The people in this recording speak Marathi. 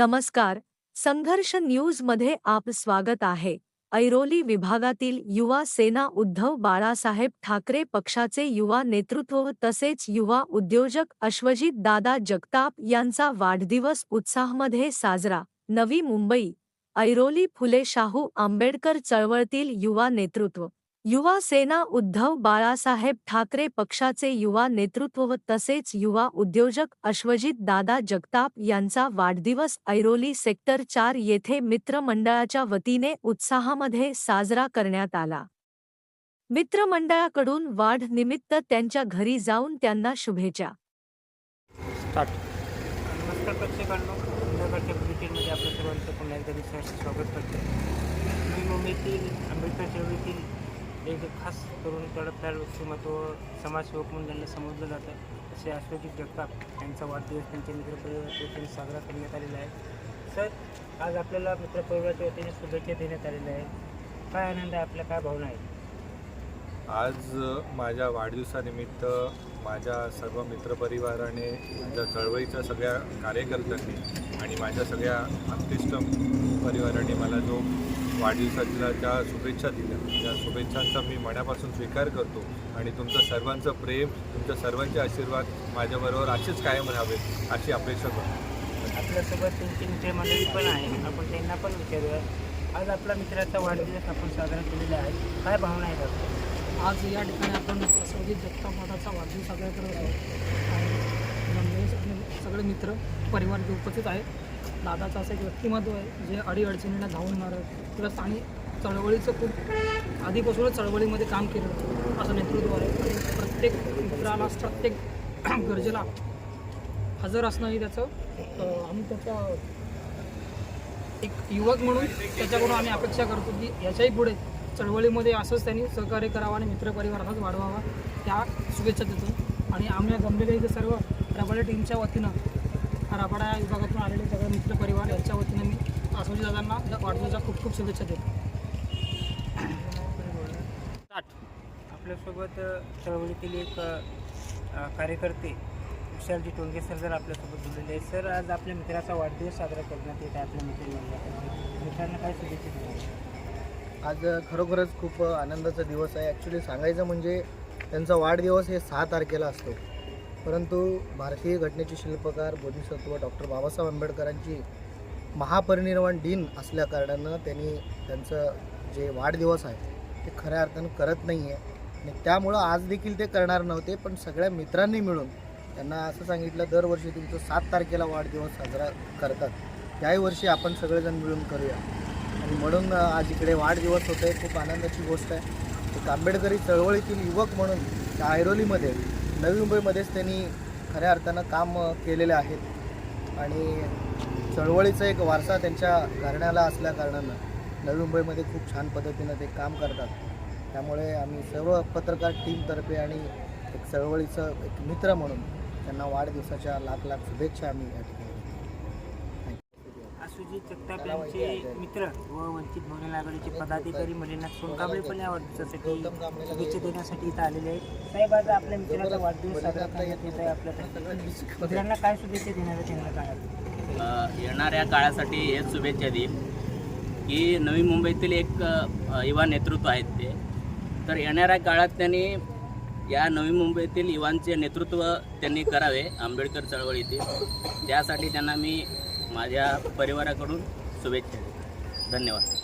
नमस्कार. संघर्ष न्यूज़ मध्ये आप स्वागत आहे. ऐरोली विभागातील युवा सेना उद्धव बाळासाहेब ठाकरे पक्षाचे युवा नेतृत्व तसेच युवा उद्योजक अश्वजित दादा जगताप यांचा वाढदिवस उत्साहामध्ये साजरा. नवी मुंबई, ऐरोली फुले शाहू आंबेडकर चळवळतील युवा नेतृत्व. युवा सेना उद्धव बाळासाहेब ठाकरे पक्षाचे युवा नेतृत्व तसेच युवा उद्योजक अश्वजित दादा जगताप यांचा वाढदिवस ऐरोली सेक्टर चार येथे मित्रमंडळाच्या वतीने उत्साहामध्ये साजरा करण्यात आला. मित्रमंडळाकडून वाढनिमित्त त्यांच्या घरी जाऊन त्यांना शुभेच्छा. स्वागत करते. मुंबईतील आंबेडकर चळवळीतील एक खास तरुण तडफदार व्यक्तिमत्व समाजसेवक म्हणून ज्यांना समजलं जातं असे अश्वजित जगताप यांचा वाढदिवस त्यांच्या मित्रपरिवाराच्या साजरा करण्यात आलेला आहे. सर आज आपल्याला मित्रपरिवाराच्या वतीने शुभेच्छा देण्यात आलेल्या आहेत. काय आनंद आहे आपल्या काय भावना आहेत? आज माझ्या वाढदिवसानिमित्त माझ्या सर्व मित्रपरिवाराने माझ्या चळवळीच्या सगळ्या कार्यकर्त्यांनी आणि माझ्या सगळ्या अंतिष्ट परिवाराने मला जो वाढदिवसाच्या ज्या शुभेच्छा दिल्या. त्या शुभेच्छांचा मी मनापासून स्वीकार करतो आणि तुमचं सर्वांचं प्रेम तुमच्या सर्वांचे आशीर्वाद माझ्याबरोबर असेच कायम राहावेत अशी अपेक्षा करतो. आपल्यासोबत त्यांची मित्रमंडळी पण आहे आपण त्यांना पण विचारूया. आज आपला मित्राचा वाढदिवस आपण साजरा केलेला आहे. काय भावना आहेत आज या ठिकाणी आपण सौजित जगताप मठाचा वाढदिवस साजरा करत आहोत. आणि जमलेले सगळे सगळे मित्र परिवार जे उपस्थित आहेत दादाचं असं एक व्यक्तिमत्व आहे जे अडीअडचणींना धावून मारत प्लस आणि चळवळीचं खूप आधीपासूनच चळवळीमध्ये काम केलं असं नेतृत्व आहे. प्रत्येक मित्राला प्रत्येक गरजेला हजर असणं ही त्याचं आम्ही त्याचा एक युवक म्हणून त्याच्याकडून आम्ही अपेक्षा करतो की याच्याही पुढे चळवळीमध्ये असंच त्यांनी सहकार्य करावं आणि मित्रपरिवार असाच वाढवावा त्या शुभेच्छा देतो. आणि आम्ही जमलेले इथे सर्व रबाडा टीमच्या वतीनं रबाडा या विभागातून आलेले सगळे मित्रपरिवार यांच्या वतीनं मी आसोजी दादांना या वाढदिवसाच्या खूप खूप शुभेच्छा देतो. आपल्यासोबत चळवळीतील एक कार्यकर्ते विशालजी टोंगे सर जर आपल्यासोबत जुळलेले आहेत. सर आज आपल्या मित्राचा वाढदिवस साजरा करण्यात येत आहे आपल्या मित्रांना मित्रांना काय शुभेच्छा दिल्या आज खरोखरच खूप आनंदाचा दिवस आहे. ॲक्च्युली सांगायचं म्हणजे त्यांचा वाढदिवस हे सहा तारखेला असतो. परंतु भारतीय घटनेचे शिल्पकार बोधिसत्व डॉक्टर बाबासाहेब आंबेडकरांची महापरिनिर्वाण दिन असल्या कारणानं त्यांनी त्यांचं जे वाढदिवस आहे ते खऱ्या अर्थानं करत नाही आहे आणि त्यामुळं आज देखील ते करणार नव्हते पण सगळ्या मित्रांनी मिळून त्यांना असं सांगितलं दरवर्षी तुमचं सात तारखेला वाढदिवस साजरा करतात. त्याही वर्षी आपण सगळेजण मिळून करूया. आणि म्हणून आज इकडे वाढदिवस होतो आहे खूप आनंदाची गोष्ट आहे. एक आंबेडकरी चळवळीतील युवक म्हणून त्या ऐरोलीमध्ये नवी मुंबईमध्येच त्यांनी खऱ्या अर्थानं काम केलेले आहेत. आणि चळवळीचा एक वारसा त्यांच्या घराण्याला असल्या कारणानं नवी मुंबईमध्ये खूप छान पद्धतीनं ते काम करतात. त्यामुळे आम्ही सर्व पत्रकार टीमतर्फे आणि एक चळवळीचं एक मित्र म्हणून त्यांना वाढदिवसाच्या लाख लाख शुभेच्छा आम्ही या ठिकाणी देतो. सुजित जगताप यांचे मित्र व वंचित बहुजन आघाडीचे पदाधिकारी मलिनाथ सोनकांबळे पण या वाढदिवसासाठी शुभेच्छा देण्यासाठी इथं आलेले आहेत. साहेब आज आपल्या मित्राचा वाढदिवस साजरा करण्यात येत आहे आपल्या मित्रांना काय शुभेच्छा देणार आहे त्यांना काय येणाऱ्या काळासाठी हेच शुभेच्छा देईल की नवी मुंबईतील एक युवा नेतृत्व आहेत ते. तर येणाऱ्या काळात त्यांनी या नवी मुंबईतील युवांचे नेतृत्व त्यांनी करावे आंबेडकर चळवळीतील. त्यासाठी त्यांना मी माझ्या परिवाराकडून शुभेच्छा धन्यवाद.